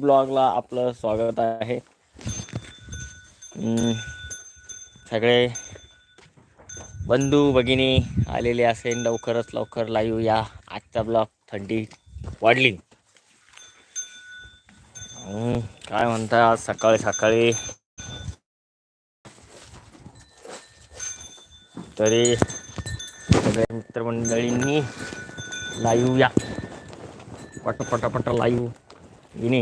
ब्लॉगला आपलं स्वागत आहे. सगळे बंधू भगिनी आलेले असेल लवकरच लवकर लाईव्ह या. आजचा ब्लॉग थंडी वाढली. काय म्हणता आज सकाळी सकाळी तरी सगळ्या मित्रमंडळींनी लाईव्ह या. पट पट पट लाईव्ह ini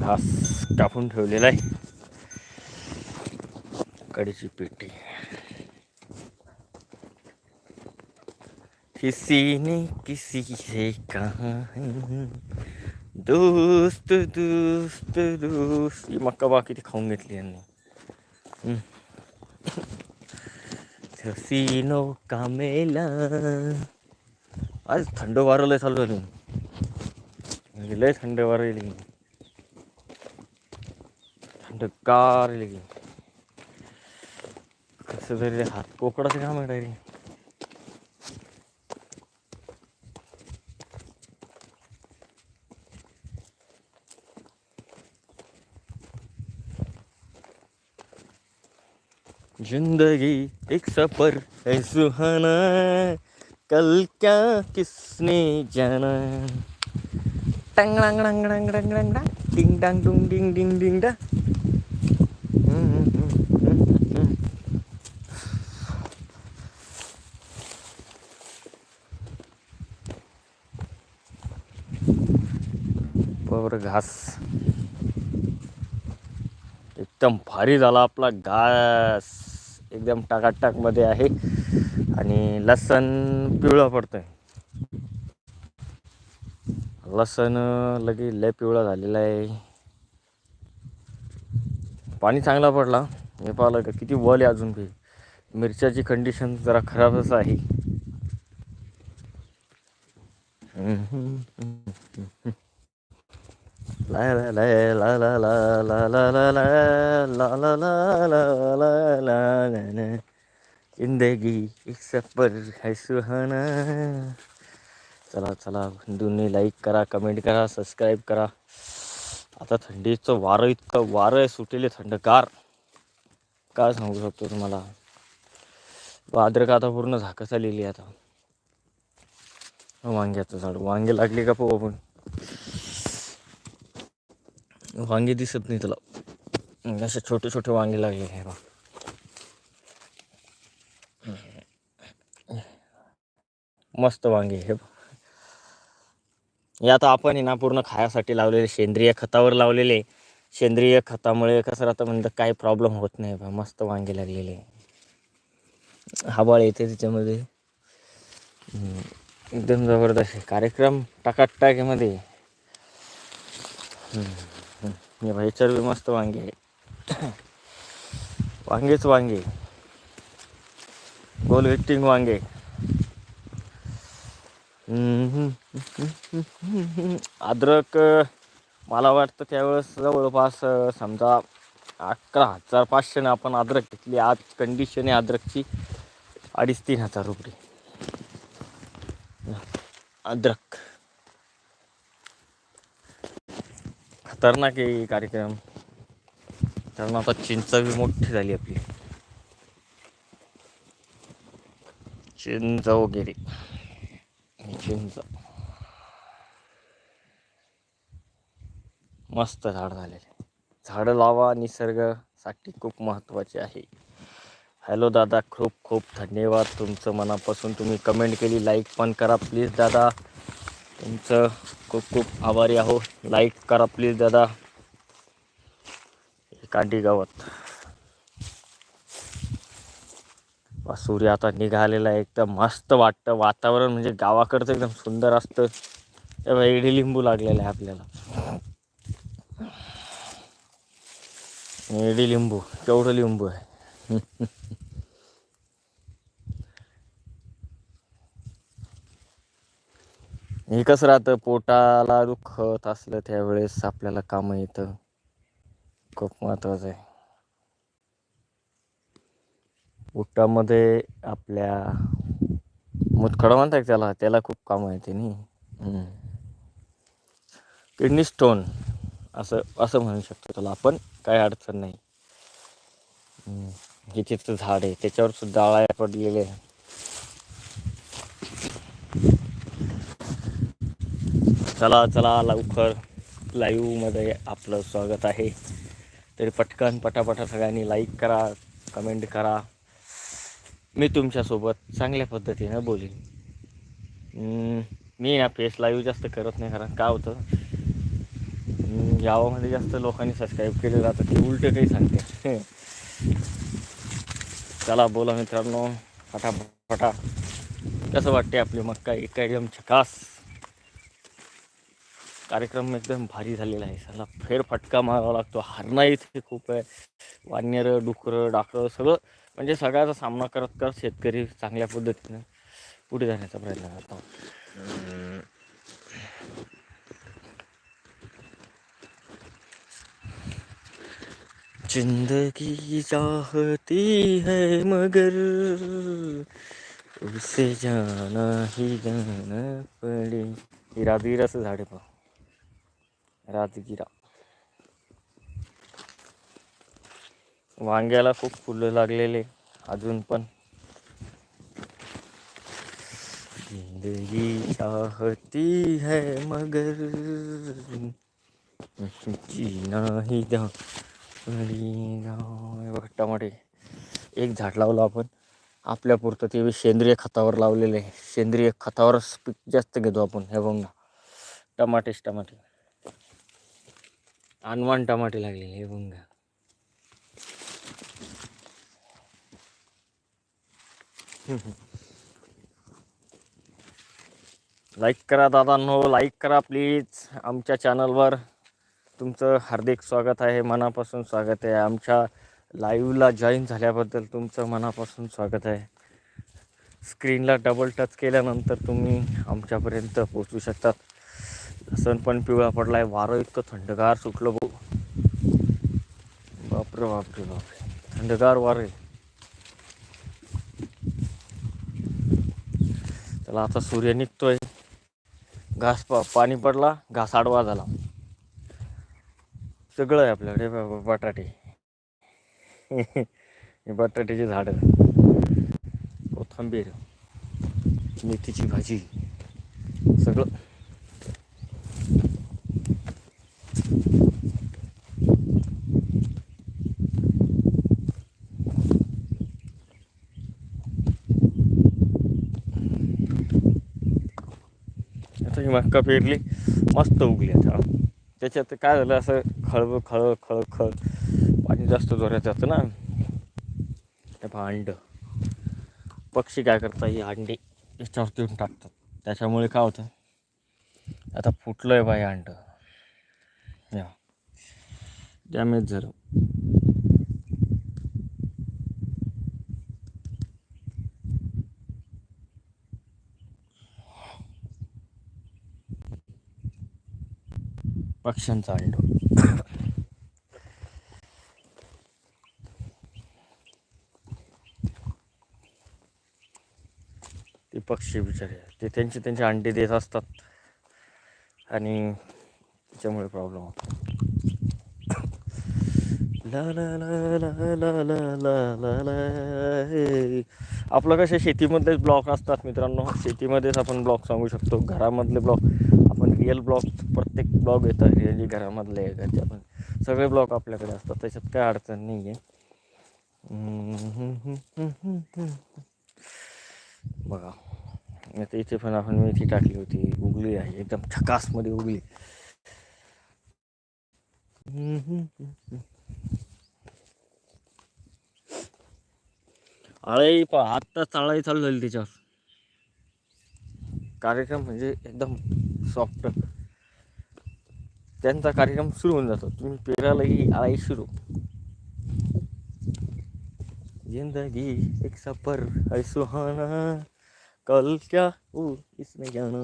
घास टाकून ठेवलेला आहे. कडीची पेटी. किसी ने किसी से कहा दोस्त दोस्त दोस्त. ही मक्का बा किती खाऊन घेतली यांनी. हसीनो का मेला आज थंड वारं लय चालू झालं. म्हणजे लय थंड वारं येईल थंडगार येईल कसं तरी हात कोकडाचं काम आहे डायरी जिंदगी एक सफर है सुहाना कल क्या किसने जाना? टंग डंग डंग डंग डंग डंग डंग डिंग डंग डुंग डिंग डिंग डिंग डा। बर घास. एकदम भारी झाला आपला घास. एकदम टाकाटाकमध्ये आहे. आणि लसण पिवळं आहे लसण लगे लय पिवळा झालेला आहे. पाणी चांगला पडला. हे पाहिलं का किती वल आहे अजून बी. मिरच्याची कंडिशन जरा खराबच आहे. जिंदगी एक सफर है सुहाना चला चला बंधूंनी लाईक करा कमेंट करा सबस्क्राईब करा. आता थंडीचं वारं इतकं वारं आहे सुटेले थंडगार. काय सांगू शकतो तुम्हाला? अद्रक आता पूर्ण झाकस आलेली आता. वांग्याचं झाड वांगे लागले का पाहू आपण? वांगे दिसत नाही तुला. असे छोटे छोटे वांगे लागले आहे बा मस्त वांगे हे बघ. आता आपण ना पूर्ण खायासाठी लावलेले सेंद्रिय खतावर लावलेले. सेंद्रिय खतामुळे कसं राहतं म्हणतं काही प्रॉब्लेम होत नाही बा. मस्त वांगे लागलेले. हबाळ येते त्याच्यामध्ये. एकदम जबरदस्त आहे. कार्यक्रम टाकाटाकीमध्ये. हे भाई चरबी मस्त वांगे आहे. वांगेच वांगे गोल हिटिंग वांगे. अद्रक मला वाटतं त्यावेळेस जवळपास समजा अकरा हजार पाचशेने आपण अद्रक घेतली. आज कंडिशन आहे अद्रकची अडीच तीन हजार रुपये. अद्रक. खतरनाक आहे कार्यक्रम. कारण आता चिंच बी मोठी झाली आपली. चिंच वगैरे. चिंच मस्त झाड झालेले. झाडं लावा निसर्गासाठी खूप महत्त्वाचे आहे. हॅलो दादा खूप खूप धन्यवाद तुमचं मनापासून. तुम्ही कमेंट केली लाईक पण करा. प्लीज दादा तुमचं खूप खूप आभारी आहो. लाईक करा प्लीज दादा. हे कांडी गावात सूर्य आता निघालेला आहे. एकदम मस्त वाटतं. वातावरण म्हणजे गावाकडचं एकदम सुंदर असतं. तेव्हा एडी लिंबू लागलेला आहे आपल्याला. एडी लिंबू केवढं लिंबू आहे. हे कसं राहतं पोटाला दुखत असलं त्यावेळेस आपल्याला कामं येतं. खूप महत्वाचं आहे. पोटामध्ये आपल्या मुतखडा म्हणतात त्याला त्याला खूप कामं येते नी. किडनी स्टोन असं असं म्हणू शकतो त्याला आपण काही अडचण नाही. हे तिथं झाड आहे त्याच्यावर सुद्धा आळ्या पडलेले आहे चला चला लवकर लाईव्हमध्ये आपलं स्वागत आहे. तरी पटकन पटापटा सगळ्यांनी लाईक करा कमेंट करा. मी तुमच्यासोबत चांगल्या पद्धतीनं बोलीन. मी ना फेस लाईव्ह जास्त करत नाही कारण काय होतं? गावामध्ये जास्त लोकांनी सबस्क्राईब केले जातं ते उलट काही सांगते. चला बोला मित्रांनो. फटाफटा कसं वाटते आपली मक्का? एकदम छकास. कार्यक्रम एकदम भारी झालेला आहे. त्याला फेरफटका मारावा लागतो. हरणा इथे खूप आहे. वानरं डुकरं डाकरं सगळं म्हणजे सगळ्याचा सामना करत करत शेतकरी चांगल्या पद्धतीनं पुढे जाण्याचा प्रयत्न करतो. जिंदगी चाहती है मगर उसे जाना ही जाना पडे. ही राजगिराचं झाड आहे पहा राजगिरा. वांग्याला खूप फुलं लागलेले अजून पण. जिंदगी चाहती है मगर नाही टमाटे. एक झाड लावलं आपण. आपल्या पुरतं ते सेंद्रिय खतावर लावलेलं. आहे सेंद्रिय खतावरच पीक जास्त घेतो आपण. हे बघ ना टमाटेच टमाटे. अनवान टमाटे लागलेले हे बघ. लाईक करा दादांनो लाईक करा प्लीज आमच्या चॅनलवर तुमचं हार्दिक स्वागत आहे मनापासून स्वागत आहे. आमच्या लाईव्हला जॉईन झाल्याबद्दल तुमचं मनापासून स्वागत आहे. स्क्रीनला डबल टच केल्यानंतर तुम्ही आमच्यापर्यंत पोचू शकतात. लसण पण पिवळा पडलाय. वारं इतकं थंडगार सुटलं भाऊ. बापरे बापरे बापरे. थंडगार वारं आहे. त्याला आता सूर्य निघतोय. घास पा पाणी पडला घास आडवा झाला. सगळं आहे आपल्याकडे बटाटे. बटाट्याची बटाट्याचे कोथंबीर मेथीची भाजी. सगळं. मक्का पेरली मस्त उगली आता. त्याच्यात काय झालं असं खळब खळ खळ खळ पाणी जास्त जोरात जातं ना. ते पहा अंड पक्षी काय करतात ही अंडी याच्यावर देऊन टाकतात. त्याच्यामुळे काय होतं आता फुटलं आहे बाई अंड या. डॅमेज झालं. पक्ष्यांचा अंडो. ते पक्षी बिचारे ते त्यांचे त्यांचे अंडे देत असतात. आणि त्याच्यामुळे प्रॉब्लेम होतो. आपलं कसे शेतीमधलेच ब्लॉक असतात मित्रांनो. शेतीमध्येच आपण ब्लॉक सांगू शकतो. घरामधले ब्लॉक रिअल ब्लॉक प्रत्येक ब्लॉग येतात रिअली घरामधले घरच्या पण सगळे ब्लॉक आपल्याकडे असतात त्याच्यात काय अडचण नाही आहे बघा आता इथे पण आपण मेथी टाकली होती उगली आहे एकदम ठकासमध्ये उगली. आळई पा आत्ताच आळई चालू झाली त्याच्यावर कार्यक्रम म्हणजे एकदम सॉफ्ट त्यांचा कार्यक्रम सुरू होऊन जातो. तुम्ही पेरायलाही आई सुरू. जिंदगी एक सफर है सुहाना. कल क्या हो इसमें जाना.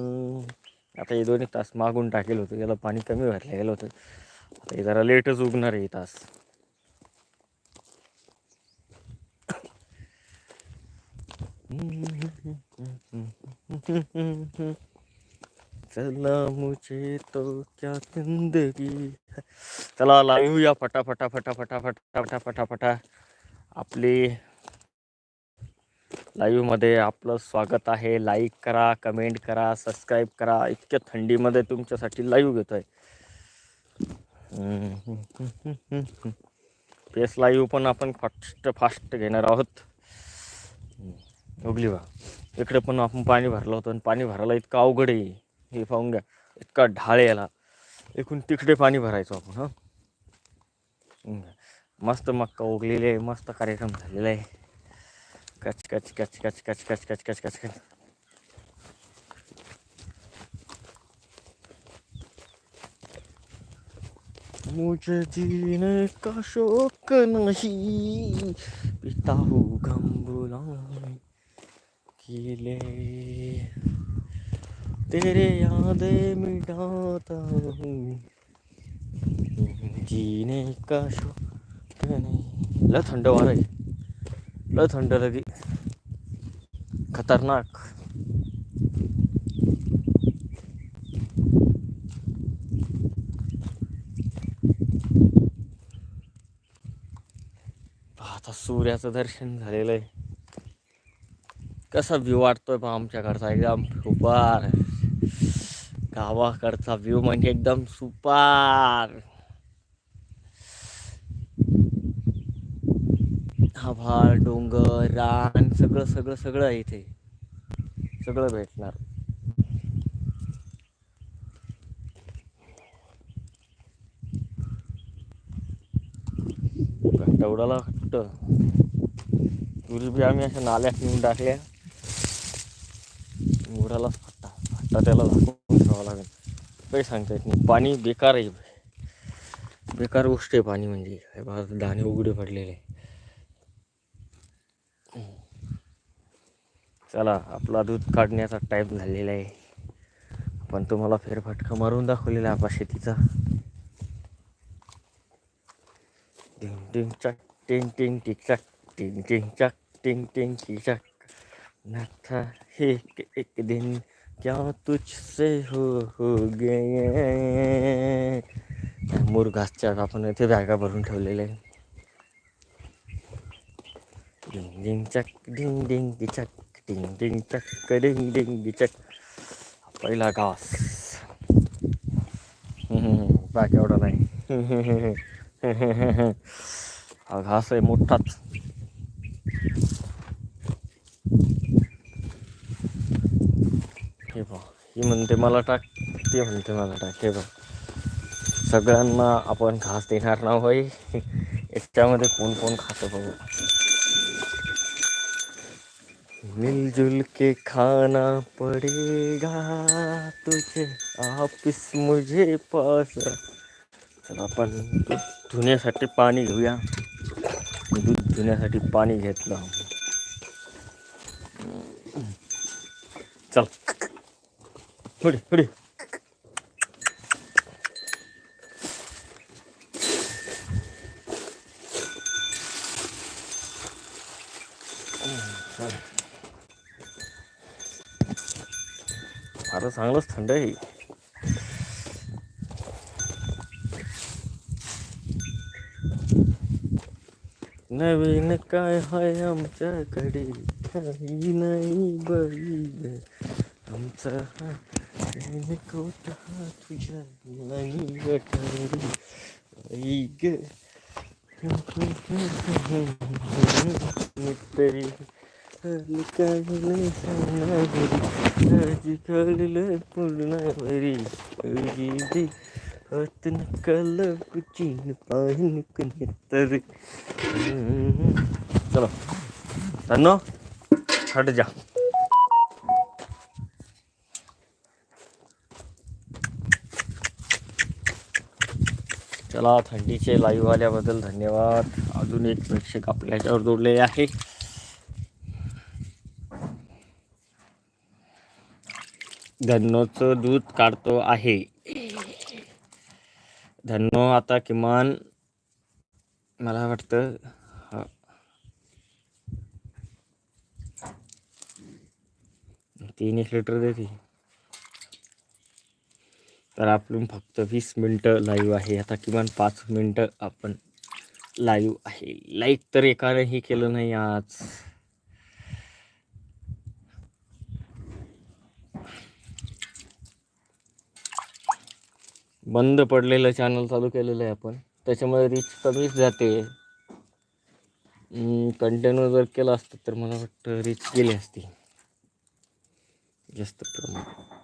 आता हे दोन्ही तास मागून टाकेल होतं. त्याला पाणी कमी भरलं गेलं होतं. आता हे जरा लेटच उगणार आहे तास. चला मुझे तो क्या जिंदगी चला लावूया फटाफटा फटाफटा फटाफटा फटाफटा। आपली लाईव्हमध्ये आपलं स्वागत आहे. लाईक करा कमेंट करा सबस्क्राईब करा. इतक्या थंडीमध्ये तुमच्यासाठी लाईव्ह आहे पेस लाईव्ह पण आपण फास्ट फास्ट घेणार आहोत. उगली बा. इकडे पण आपण पाणी भरलं होतं आणि पाणी भरायला इतकं अवघड आहे. हे पाहून घ्या. इतका ढाळ याला. एकूण तिकडे पाणी भरायचो आपण हां. मस्त मक्का उगलेली आहे मस्त कार्यक्रम झालेला आहे. कच कच कच कच कच कच कच कच कच कच. मुझे जीने का शौक नहीं पीता हूँ हो गम बुलाने के लिए तेरे यादें मिटाता हूँ। जीने का शौक नहीं। ल थंड वारा आहे. ल थंड लगी. खतरनाक. आता सूर्याचं दर्शन झालेलं आहे. कसा व्ह्यू वाटतोय पण आमच्याकडचा. एकदम सुपार गावाकडचा व्ह्यू म्हणजे एकदम सुपार. आभाळ डोंगर रान सगळं सगळं सगळं आहे इथे. सगळं भेटणार. तेवढाला कुठं तुरी बी आम्ही अशा नाल्यात नेऊन टाकल्या. उडाला आता त्याला झाकून ठेवावं लागेल. काही सांगता येत नाही. पाणी बेकार आहे. बेकार गोष्ट आहे पाणी म्हणजे. बघा दाणे उघडे पडलेले. चला आपला दूध काढण्याचा टाईम झालेला आहे. पण तुम्हाला फेरफटका मारून दाखवलेला आहे आपला शेतीचा. टिंग टिंग चक टिंग टिंग टिक चक टिंग टिंग चक टिंग टिंग टिक चक. न एक एक दिन क्या तुझसे हो हो गए? मुरघासच्या आपण इथे बॅगा भरून ठेवलेले आहे डिंग डिंग चक डिंग डिंग चक डिंग डिंग चक डिंग डिंग चक. पहिला घास. बाकी एवढा नाही. हा घास आहे मोठाच. ही म्हणते, मला टाक. ती म्हणते, मला टाक. हे बघ. सगळ्यांना आपण घास देणार ना होय? याच्यामध्ये कोण कोण खातं बघू? मिलजुल के खाना पडेगा तुझे ऑफ़िस मुझे पास. चला आपण धुण्यासाठी पाणी घेऊया. दूध धुण्यासाठी पाणी घेतलं. पुढे पुढे फारच चांगलंच थंड आहे. नवीन काय हाय आमच्याकडे? काही नाही बाई. आमचा எனக்கோட்டா துஜாங்க முத்தரி காலில் சாரி காலில் பொண்ணாவரி அழுகிது அத்தனை கல்ல குச்சின்னு பாயினுக்கு நித்தது சலோ அண்ணோ அடுஜா चला थंडीचे लाईव्ह आल्याबद्दल धन्यवाद. अजून एक प्रेक्षक आपल्या ह्याच्यावर जोडलेले आहे. धन्नोचं दूध काढतो आहे. धन्नो आता किमान मला वाटतं तीन एक लिटर देते तर आपण फक्त वीस मिनटं लाईव्ह आहे. आता किमान पाच मिनटं आपण लाईव्ह आहे. लाईक तर एकानेही केलं नाही आज. बंद पडलेलं चॅनल चालू केलेलं आहे आपण. त्याच्यामुळे रीच कमीच जाते. कंटेनर जर केलं असतं तर मला वाटतं रीच गेली असती. जास्त प्रमाणात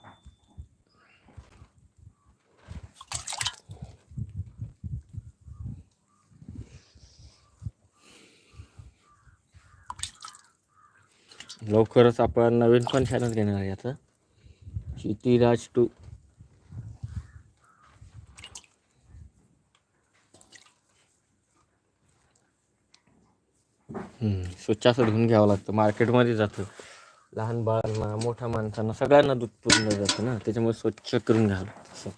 लवकरच आपण नवीन पण चॅनल घेणार आहे आता. क्षितिराज टू. स्वच्छ असं धुवून घ्यावं लागतं. मार्केटमध्ये जातं. लहान बाळांना मोठ्या माणसांना सगळ्यांना दूध पुरलं जातं ना. त्याच्यामुळे स्वच्छ करून घ्यावं लागतं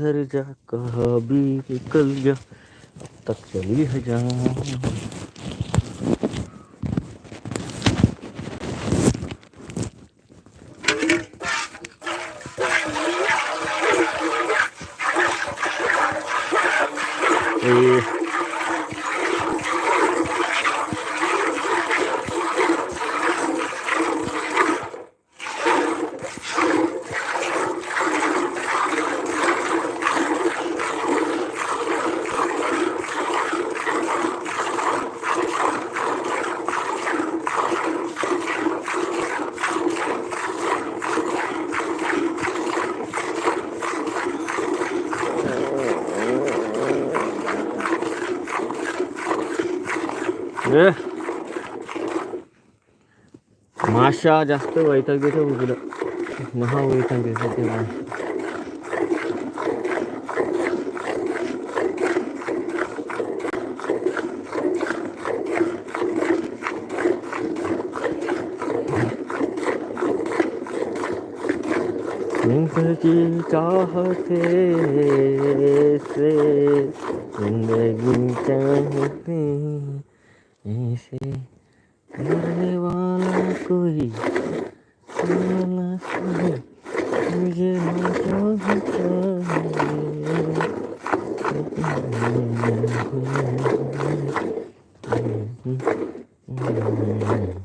उधर जा कहा भी निकल जा तक चली है जा ए. माशा जास्त वैताग देतो उगलं महा वैताग देतो ते माशा जिंदगी चाहते से जिंदगी चाहते Mm-hmm.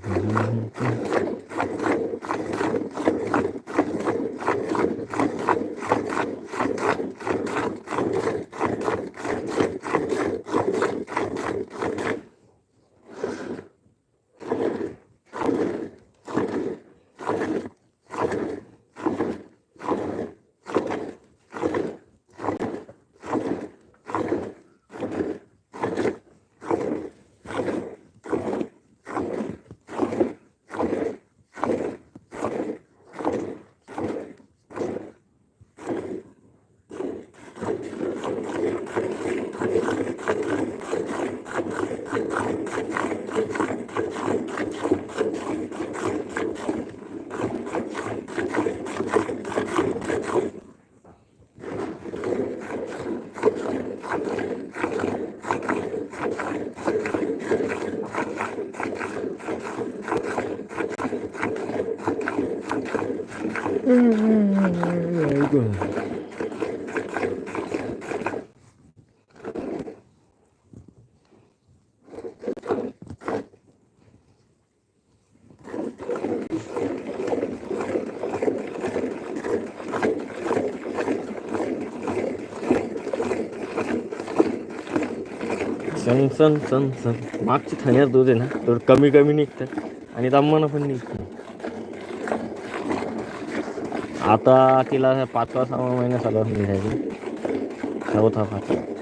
सन सन सन सन मागची थण्यात दूध आहे ना तर कमी कमी निघतात. आणि दम्मानं पण निघतं आता तिला पाचवा सहा महिना चालू निघायचे. चौथा पाचवा.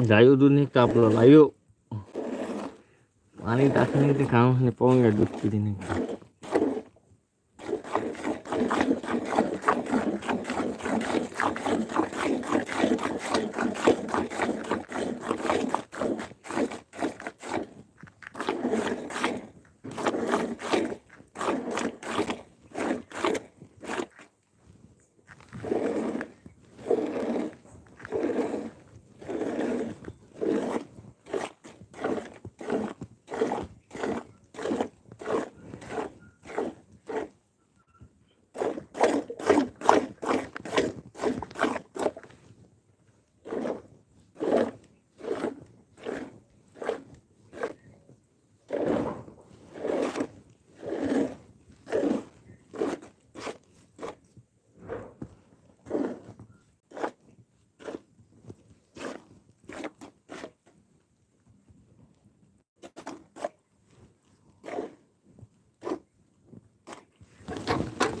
गायो दूध निघतं आपलं लायो पाणी टाकणे ते काम आणि पाहून घ्या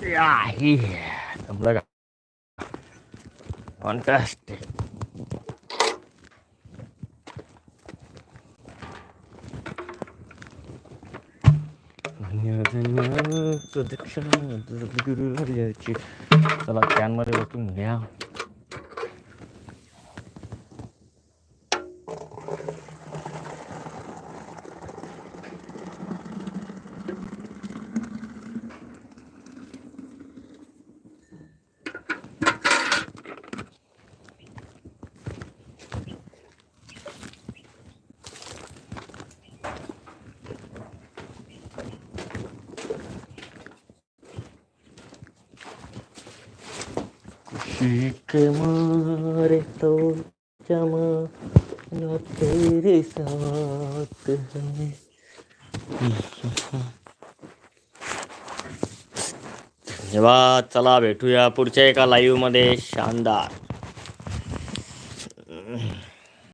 दूध किती निघतं आहे जमलं का प्रदक्षिणा चला कॅनमध्ये बसून घ्या. मारे तो जमाना तेरे साथ है। धन्यवाद चला भेटूया पुढच्या एका लाईव्हमध्ये शानदार.